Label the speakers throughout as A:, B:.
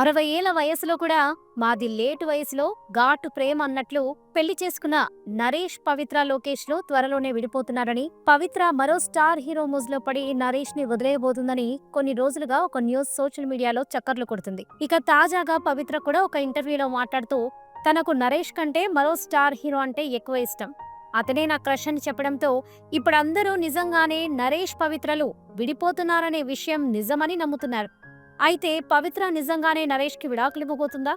A: అరవై ఏళ్ళ వయసులో కూడా మాది లేటు వయసులో ఘాటు ప్రేమ అన్నట్లు పెళ్ళి చేసుకున్న నరేష్ పవిత్ర లోకేష్లో త్వరలోనే విడిపోతున్నారని పవిత్ర మరో స్టార్ హీరో ముజ్లో పడి నరేష్ని వదిలేయబోతుందని కొన్ని రోజులుగా ఒక న్యూస్ సోషల్ మీడియాలో చక్కర్లు కొడుతుంది. ఇక తాజాగా పవిత్ర కూడా ఒక ఇంటర్వ్యూలో మాట్లాడుతూ తనకు నరేష్ కంటే మరో స్టార్ హీరో అంటే ఎక్కువ ఇష్టం. అతనే నా క్రష్ అని చెప్పడంతో ఇప్పుడందరూ నిజంగానే నరేష్ పవిత్రలు విడిపోతున్నారనే విషయం నిజమని నమ్ముతున్నారు. అయితే పవిత్ర నిజంగానే నరేష్కి విడాకులు ఇవ్వబోతుందా?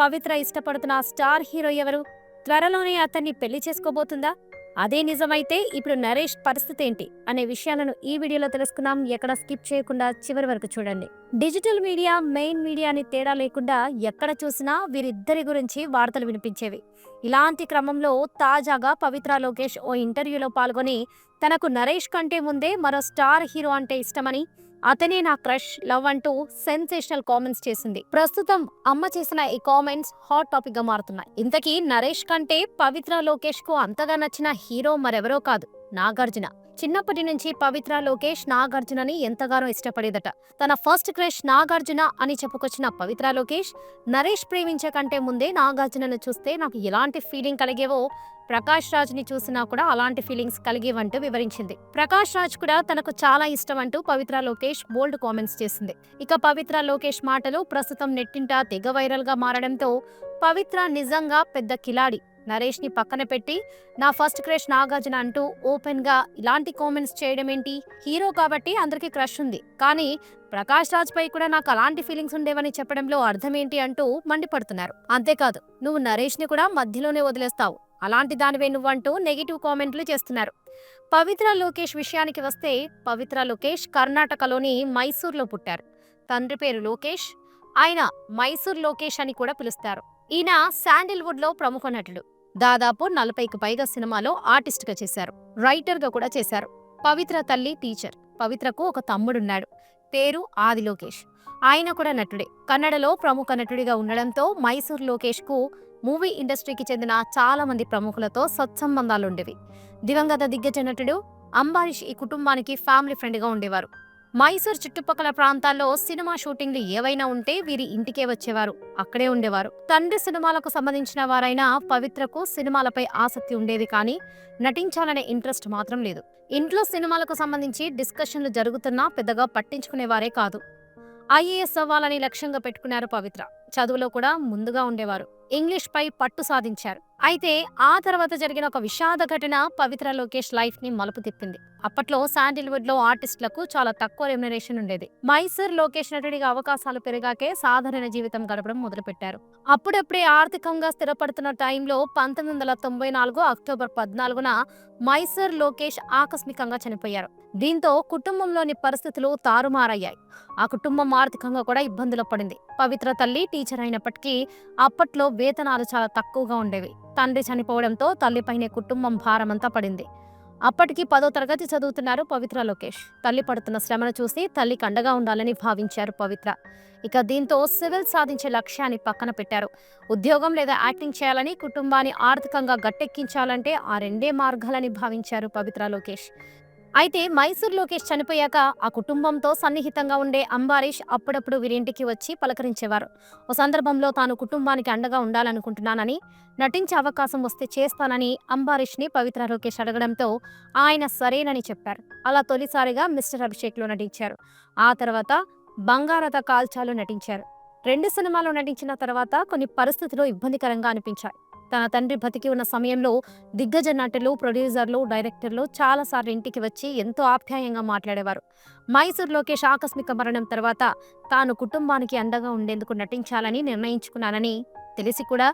A: పవిత్ర ఇష్టపడుతున్న స్టార్ హీరో ఎవరు? త్వరలోనే అతన్ని పెళ్ళి చేసుకోబోతుందా? అదే నిజమైతే ఇప్పుడు నరేష్ పరిస్థితి ఏంటి? అనే విషయాలను ఈ వీడియోలో తెలుసుకుందాం. ఎక్కడ స్కిప్ చేయకుండా చివరి వరకు చూడండి. డిజిటల్ మీడియా మెయిన్ మీడియా అని తేడా లేకుండా ఎక్కడ చూసినా వీరిద్దరి గురించి వార్తలు వినిపించేవి. ఇలాంటి క్రమంలో తాజాగా పవిత్ర లోకేష్ ఓ ఇంటర్వ్యూలో పాల్గొని తనకు నరేష్ కంటే ముందే మరో స్టార్ హీరో అంటే ఇష్టమని అతనే నా క్రష్ లవ్ అంటూ సెన్సేషనల్ కామెంట్స్ చేసింది. ప్రస్తుతం అమ్మ చేసిన ఈ కామెంట్స్ హాట్ టాపిక్గా మారుతున్నాయి. ఇంతకీ నరేష్ కంటే పవిత్ర లోకేష్కు అంతగా నచ్చిన హీరో మరెవరో కాదు నాగార్జున. చిన్నప్పటి నుంచి పవిత్ర లోకేష్ నాగార్జునని ఎంతగానో ఇష్టపడేదట. తన ఫస్ట్ క్రష్ నాగార్జున అని చెప్పుకొచ్చిన పవిత్ర లోకేష్ నరేష్ ప్రేమించే కంటే ముందే నాగార్జునను చూస్తే నాకు ఎలాంటి ఫీలింగ్ కలిగేవో ప్రకాష్ రాజ్ని చూసినా కూడా అలాంటి ఫీలింగ్స్ కలిగేవంటూ వివరించింది. ప్రకాష్ రాజ్ కూడా తనకు చాలా ఇష్టం అంటూ పవిత్ర లోకేష్ బోల్డ్ కామెంట్స్ చేసింది. ఇక పవిత్ర లోకేష్ మాటలు ప్రస్తుతం నెట్టింట తెగ వైరల్గా మారడంతో పవిత్ర నిజంగా పెద్ద కిలాడి. నరేష్ని పక్కన పెట్టి నా ఫస్ట్ క్రష్ నాగార్జున అంటూ ఓపెన్గా ఇలాంటి కామెంట్స్ చేయడం ఏంటి? హీరో కాబట్టి అందరికీ క్రష్ ఉంది. కానీ ప్రకాష్ రాజ్ పై కూడా నాకు అలాంటి ఫీలింగ్స్ ఉండేవని చెప్పడంలో అర్థం ఏంటి అంటూ మండిపడుతున్నారు. అంతేకాదు నువ్వు నరేష్ని కూడా మధ్యలోనే వదిలేస్తావు. అలాంటి దానివే నువ్వంటూ నెగిటివ్ కామెంట్లు చేస్తున్నారు. పవిత్ర లోకేష్ విషయానికి వస్తే పవిత్ర లోకేష్ కర్ణాటకలోని మైసూర్లో పుట్టారు. తండ్రి పేరు లోకేష్ ఆయన మైసూర్ లోకేష్ అని కూడా పిలుస్తారు. ఈయన శాండిల్వుడ్లో ప్రముఖ నటుడు. దాదాపు నలభైకి పైగా సినిమాలో ఆర్టిస్ట్గా చేశారు. రైటర్గా కూడా చేశారు. పవిత్ర తల్లి టీచర్. పవిత్రకు ఒక తమ్ముడున్నాడు. పేరు ఆది లోకేష్. ఆయన కూడా నటుడే. కన్నడలో ప్రముఖ నటుడిగా ఉండడంతో మైసూర్ లోకేష్కు మూవీ ఇండస్ట్రీకి చెందిన చాలా మంది ప్రముఖులతో సత్సంబంధాలుండేవి. దివంగత దిగ్గజ నటుడు అంబారీష్ ఈ కుటుంబానికి ఫ్యామిలీ ఫ్రెండ్గా ఉండేవారు. మైసూర్ చుట్టుపక్కల ప్రాంతాల్లో సినిమా షూటింగ్లు ఏవైనా ఉంటే వీరి ఇంటికే వచ్చేవారు. అక్కడే ఉండేవారు. తండ్రి సినిమాలకు సంబంధించిన వారైనా పవిత్రకు సినిమాలపై ఆసక్తి ఉండేది కానీ నటించాలనే ఇంట్రెస్ట్ మాత్రం లేదు. ఇంట్లో సినిమాలకు సంబంధించి డిస్కషన్లు జరుగుతున్నా పెద్దగా పట్టించుకునేవారే కాదు. ఐఏఎస్ అవ్వాలని లక్ష్యంగా పెట్టుకున్నారు పవిత్ర. చదువులో కూడా ముందుగా ఉండేవారు. ఇంగ్లీష్ పై పట్టు సాధించారు. అయితే ఆ తర్వాత జరిగిన ఒక విషాద ఘటన పవిత్ర లోకేష్ లైఫ్ని మలుపు తిప్పింది. అప్పట్లో శాండిల్వుడ్లో ఆర్టిస్టులకు చాలా తక్కువ రెమ్యునరేషన్ ఉండేది. మైసూర్ లోకేష్ నటుడిగా అవకాశాలు పెరిగాకే సాధారణ జీవితం గడపడం మొదలుపెట్టారు. అప్పుడప్పుడే ఆర్థికంగా స్థిరపడుతున్న టైంలో పంతొమ్మిది వందల తొంభై నాలుగు అక్టోబర్ పద్నాలుగున మైసూర్ లోకేష్ ఆకస్మికంగా చనిపోయారు. దీంతో కుటుంబంలోని పరిస్థితులు తారుమారయ్యాయి. ఆ కుటుంబం ఆర్థికంగా కూడా ఇబ్బందులు పడింది. పవిత్ర తల్లి టీచర్ అయినప్పటికీ అప్పట్లో వేతనాలు చాలా తక్కువగా ఉండేవి. తండ్రి చనిపోవడంతో తల్లిపైనే కుటుంబం భారమంతా పడింది. అప్పటికి పదో తరగతి చదువుతున్నారు పవిత్ర లోకేష్. తల్లి పడుతున్న శ్రమను చూసి తల్లికి అండగా ఉండాలని భావించారు పవిత్ర. ఇక దీంతో సివిల్ సాధించే లక్ష్యాన్ని పక్కన పెట్టారు. ఉద్యోగం లేదా యాక్టింగ్ చేయాలని కుటుంబాన్ని ఆర్థికంగా గట్టెక్కించాలంటే ఆ రెండే మార్గాలని భావించారు పవిత్ర లోకేష్. అయితే మైసూర్ లోకేష్ చనిపోయాక ఆ కుటుంబంతో సన్నిహితంగా ఉండే అంబారీష్ అప్పుడప్పుడు వీరింటికి వచ్చి పలకరించేవారు. ఓ సందర్భంలో తాను కుటుంబానికి అండగా ఉండాలనుకుంటున్నానని నటించే అవకాశం వస్తే చేస్తానని అంబారీష్ని పవిత్ర లోకేష్ అడగడంతో ఆయన సరేనని చెప్పారు. అలా తొలిసారిగా మిస్టర్ అభిషేక్లో నటించారు. ఆ తర్వాత బంగారత కాల్చాలో నటించారు. రెండు సినిమాలు నటించిన తర్వాత కొన్ని పరిస్థితులు ఇబ్బందికరంగా అనిపించాయి. తన తండ్రి బతికి ఉన్న సమయంలో దిగ్గజ నటులు ప్రొడ్యూసర్లు డైరెక్టర్లు చాలాసార్లు ఇంటికి వచ్చి ఎంతో ఆప్యాయంగా మాట్లాడేవారు. మైసూర్ లోకేష్ ఆకస్మిక మరణం తర్వాత తాను కుటుంబానికి అండగా ఉండేందుకు నటించాలని నిర్ణయించుకున్నానని తెలిసి కూడా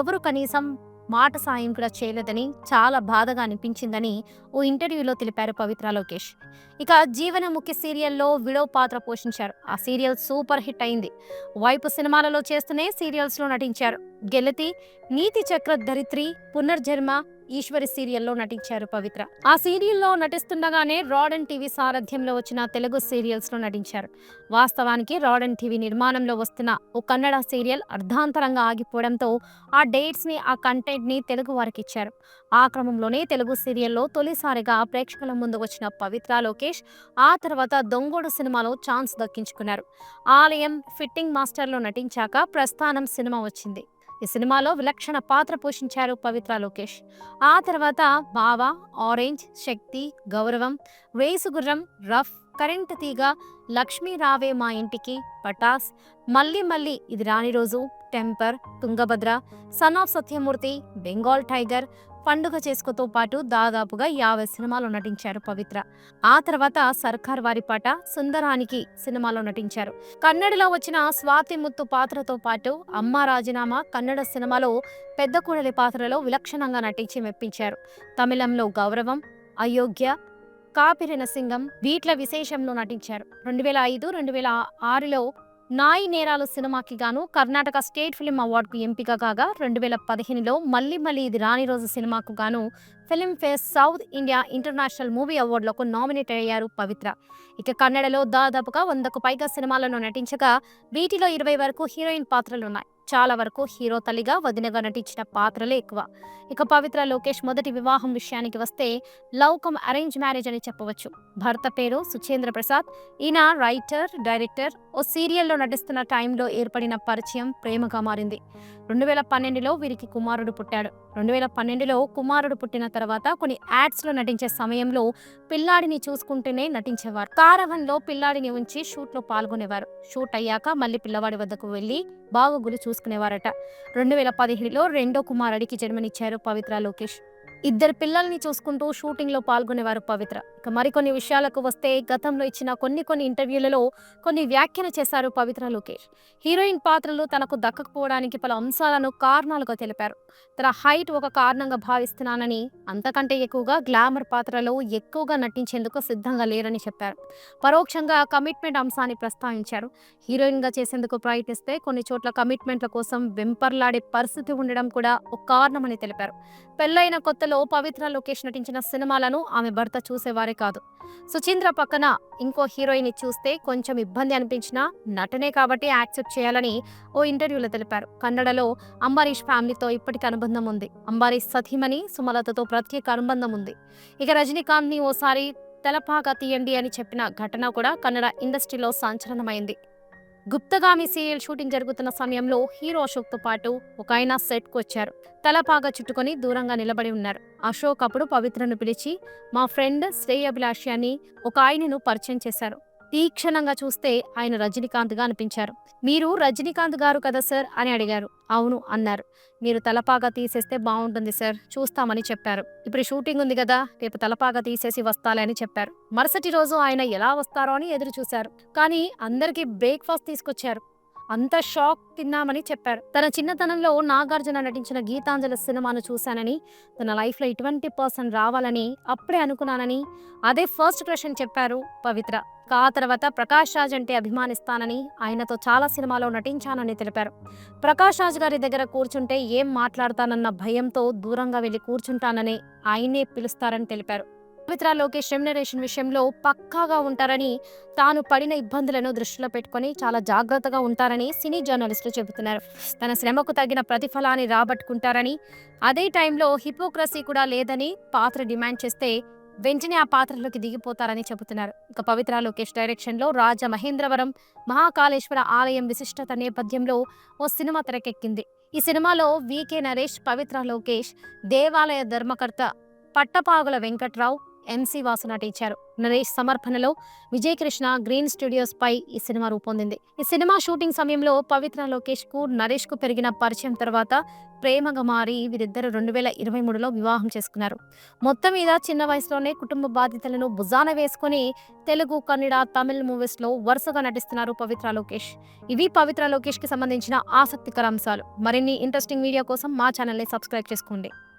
A: ఎవరు కనీసం మాట సాయం కూడా చేయలేదని చాలా బాధగా అనిపించిందని ఓ ఇంటర్వ్యూలో తెలిపారు పవిత్ర లోకేష్. ఇక జీవనముఖి సీరియల్లో విడో పాత్ర పోషించారు. ఆ సీరియల్ సూపర్ హిట్ అయింది. వైపు సినిమాలలో చేస్తూనే సీరియల్స్లో నటించారు. గెలతి నీతి చక్ర ధరిత్రి పునర్జన్మ ఈశ్వరి సీరియల్లో నటించారు పవిత్ర. ఆ సీరియల్లో నటిస్తుండగానే రాడ్ అండ్ టీవీ సారథ్యంలో వచ్చిన తెలుగు సీరియల్స్లో నటించారు. వాస్తవానికి రాడ్ అండ్ టీవీ నిర్మాణంలో వస్తున్న ఓ కన్నడ సీరియల్ అర్ధాంతరంగా ఆగిపోవడంతో ఆ డేట్స్ని ఆ కంటెంట్ని తెలుగు వారికి ఇచ్చారు. ఆ క్రమంలోనే తెలుగు సీరియల్లో తొలిసారిగా ప్రేక్షకుల ముందు వచ్చిన పవిత్ర లోకేష్ ఆ తర్వాత దొంగోడు సినిమాలో ఛాన్స్ దక్కించుకున్నారు. ఆలయం ఫిట్టింగ్ మాస్టర్లో నటించాక ప్రస్థానం సినిమా వచ్చింది. ఈ సినిమాలో విలక్షణ పాత్ర పోషించారు పవిత్ర లోకేష్. ఆ తర్వాత బావ ఆరెంజ్ శక్తి గౌరవం రేసుగుర్రం రఫ్ కరెంట్ తీగ లక్ష్మీ రావే మా ఇంటికి పటాస్ మళ్ళీ మళ్ళీ ఇది రాని రోజు Temper Tungabhadra son of Satyamurthy Bengal tiger పండుగ చేసుకోతో పాటు దాదాపుగా యాభై సినిమాలు నటించారు పవిత్ర. ఆ తర్వాత సర్కార్ వారి పాట సుందరానికి సినిమాలో నటించారు. కన్నడలో వచ్చిన స్వాతి ముత్తు పాత్రతో పాటు అమ్మ రాజీనామా కన్నడ సినిమాలో పెద్ద కూడలి పాత్రలో విలక్షణంగా నటించి మెప్పించారు. తమిళంలో గౌరవం అయోగ్య కాపిరిన సింగం వీట్ల విశేషంలో నటించారు. రెండు వేల ఐదు రెండు వేల ఆరులో నాయి నేరాలు సినిమాకి గాను కర్ణాటక స్టేట్ ఫిల్మ్ అవార్డుకు ఎంపిక కాగా రెండు వేల పదిహేనులో మళ్ళీ మళ్ళీ ఇది రాని రోజు సినిమాకు గాను Filmfare South India international movie అవార్డులకు nominate అయ్యారు పవిత్ర. ఇక కన్నడలో దాదాపుగా వందకు పైగా సినిమాలను నటించగా వీటిలో ఇరవై వరకు హీరోయిన్ పాత్రలు ఉన్నాయి చాలా వరకు హీరో తల్లిగా వదినగా నటించిన పాత్రలే ఎక్కువ. ఇక పవిత్ర లోకేష్ మొదటి వివాహం విషయానికి వస్తే లవ్ కమ్ అరేంజ్ మ్యారేజ్ అని చెప్పవచ్చు. భర్త పేరు సుచేంద్ర ప్రసాద్. ఈయన రైటర్ డైరెక్టర్ ఓ సీరియల్లో నటిస్తున్న టైంలో ఏర్పడిన పరిచయం ప్రేమగా మారింది. రెండు వేల పన్నెండులో వీరికి కుమారుడు పుట్టాడు. రెండు వేల పన్నెండులో కుమారుడు పుట్టిన తర్వాత కొన్ని యాడ్స్లో నటించే సమయంలో పిల్లాడిని చూసుకుంటూనే నటించేవారు. కారవంలో పిల్లాడిని ఉంచి షూట్లో పాల్గొనేవారు. షూట్ అయ్యాక మళ్ళీ పిల్లవాడి వద్దకు వెళ్ళి బాగోగులు చూసుకునేవారట. రెండు వేల పదిహేడులో రెండో కుమారుడికి జన్మనిచ్చారు పవిత్ర లోకేష్. ఇద్దరు పిల్లల్ని చూసుకుంటూ షూటింగ్లో పాల్గొనేవారు పవిత్ర. ఇక మరికొన్ని విషయాలకు వస్తే గతంలో ఇచ్చిన కొన్ని కొన్ని ఇంటర్వ్యూలలో కొన్ని వ్యాఖ్యలు చేశారు పవిత్ర లోకేష్. హీరోయిన్ పాత్రలు తనకు దక్కకపోవడానికి పలు అంశాలను కారణాలుగా తెలిపారు. తన హైట్ ఒక కారణంగా భావిస్తున్నానని అంతకంటే ఎక్కువగా గ్లామర్ పాత్రలో ఎక్కువగా నటించేందుకు సిద్ధంగా లేరని చెప్పారు. పరోక్షంగా కమిట్మెంట్ అంశాన్ని ప్రస్తావించారు. హీరోయిన్గా చేసేందుకు ప్రయత్నిస్తే కొన్ని చోట్ల కమిట్మెంట్ల కోసం వెంపర్లాడే పరిస్థితి ఉండడం కూడా ఒక కారణమని తెలిపారు. పెళ్ళైన కొత్తలో పవిత్ర లోకేష్ నటించిన సినిమాలను ఆమె భర్త చూసేవారే కాదు. సుచీంద్ర పక్కన ఇంకో హీరోయిన్ చూస్తే కొంచెం ఇబ్బంది అనిపించినా నటనే కాబట్టి యాక్సెప్ట్ చేయాలని ఓ ఇంటర్వ్యూలో తెలిపారు. కన్నడలో అంబరీష్ ఫ్యామిలీతో ఇప్పటికి అనుబంధం ఉంది. అంబరీష్ సతీమణి సుమలతతో ప్రత్యేక అనుబంధం ఉంది. ఇక రజనీకాంత్ని ఓసారి తెలపాగా తీయండి అని చెప్పిన ఘటన కూడా కన్నడ ఇండస్ట్రీలో సంచలనమైంది. గుప్తగామి సీరియల్ షూటింగ్ జరుగుతున్న సమయంలో హీరో అశోక్తో పాటు ఒక ఆయన సెట్కు వచ్చారు. తలపాగా చుట్టుకొని దూరంగా నిలబడి ఉన్నారు. అశోక్ అప్పుడు పవిత్రను పిలిచి మా ఫ్రెండ్ శ్రేయభిలాషి అని ఒక ఆయనను పరిచయం చేశారు. తీక్షణంగా చూస్తే ఆయన రజనీకాంత్గా అనిపించారు. మీరు రజనీకాంత్ గారు కదా సార్? అని అడిగారు. అవును అన్నారు. మీరు తలపాగా తీసేస్తే బాగుంటుంది సార్. చూస్తామని చెప్పారు. ఇప్పుడు షూటింగ్ ఉంది కదా రేపు తలపాగా తీసేసి వస్తాలని చెప్పారు. మరుసటి రోజు ఆయన ఎలా వస్తారో అని ఎదురు చూశారు. కానీ అందరికీ బ్రేక్ఫాస్ట్ తీసుకొచ్చారు. అంత షాక్ తిన్నామని చెప్పారు. తన చిన్నతనంలో నాగార్జున నటించిన గీతాంజలి సినిమాను చూశానని తన లైఫ్లో ఇటువంటి పర్సన్ రావాలని అప్పుడే అనుకున్నానని అదే ఫస్ట్ క్రష్ అని చెప్పారు పవిత్ర. ఆ తర్వాత ప్రకాష్ రాజ్ అంటే అభిమానిస్తానని ఆయనతో చాలా సినిమాలో నటించానని తెలిపారు. ప్రకాష్ రాజ్ గారి దగ్గర కూర్చుంటే ఏం మాట్లాడతానన్న భయంతో దూరంగా వెళ్ళి కూర్చుంటానని ఆయనే పిలుస్తారని తెలిపారు. పవిత్ర లోకేష్ రెమ్యునరేషన్ విషయంలో పక్కాగా ఉంటారని తాను పడిన ఇబ్బందులను దృష్టిలో పెట్టుకొని చాలా జాగ్రత్తగా ఉంటారని సినీ జర్నలిస్టులు చెబుతున్నారు. తన శ్రమకు తగిన ప్రతిఫలాన్ని రాబట్టుకుంటారని అదే టైంలో హిపోక్రసీ కూడా లేదని పాత్ర డిమాండ్ చేస్తే వెంటనే ఆ పాత్రలోకి దిగిపోతారని చెబుతున్నారు. ఇక పవిత్ర లోకేష్ డైరెక్షన్లో రాజ మహేంద్రవరం మహాకాళేశ్వర ఆలయం విశిష్టత నేపథ్యంలో ఓ సినిమా తెరకెక్కింది. ఈ సినిమాలో వికే నరేష్ పవిత్ర లోకేష్ దేవాలయ ధర్మకర్త పట్టపాగుల వెంకట్రావు ఎంసీ వాసు నటించారు నరేష్ సమర్పణలో విజయకృష్ణ గ్రీన్ స్టూడియోస్ పై ఈ సినిమా రూపొందింది. ఈ సినిమా షూటింగ్ సమయంలో పవిత్ర లోకేష్కు నరేష్కు పెరిగిన పరిచయం తర్వాత ప్రేమగా మారి వీరిద్దరు రెండు వేల ఇరవై మూడులో వివాహం చేసుకున్నారు. మొత్తం మీద చిన్న వయసులోనే కుటుంబ బాధ్యతలను భుజాన వేసుకొని తెలుగు కన్నడ తమిళ్ మూవీస్లో వరుసగా నటిస్తున్నారు పవిత్ర లోకేష్. ఇవి పవిత్ర లోకేష్కి సంబంధించిన ఆసక్తికర అంశాలు. మరిన్ని ఇంట్రెస్టింగ్ వీడియో కోసం మా ఛానల్ని సబ్స్క్రైబ్ చేసుకోండి.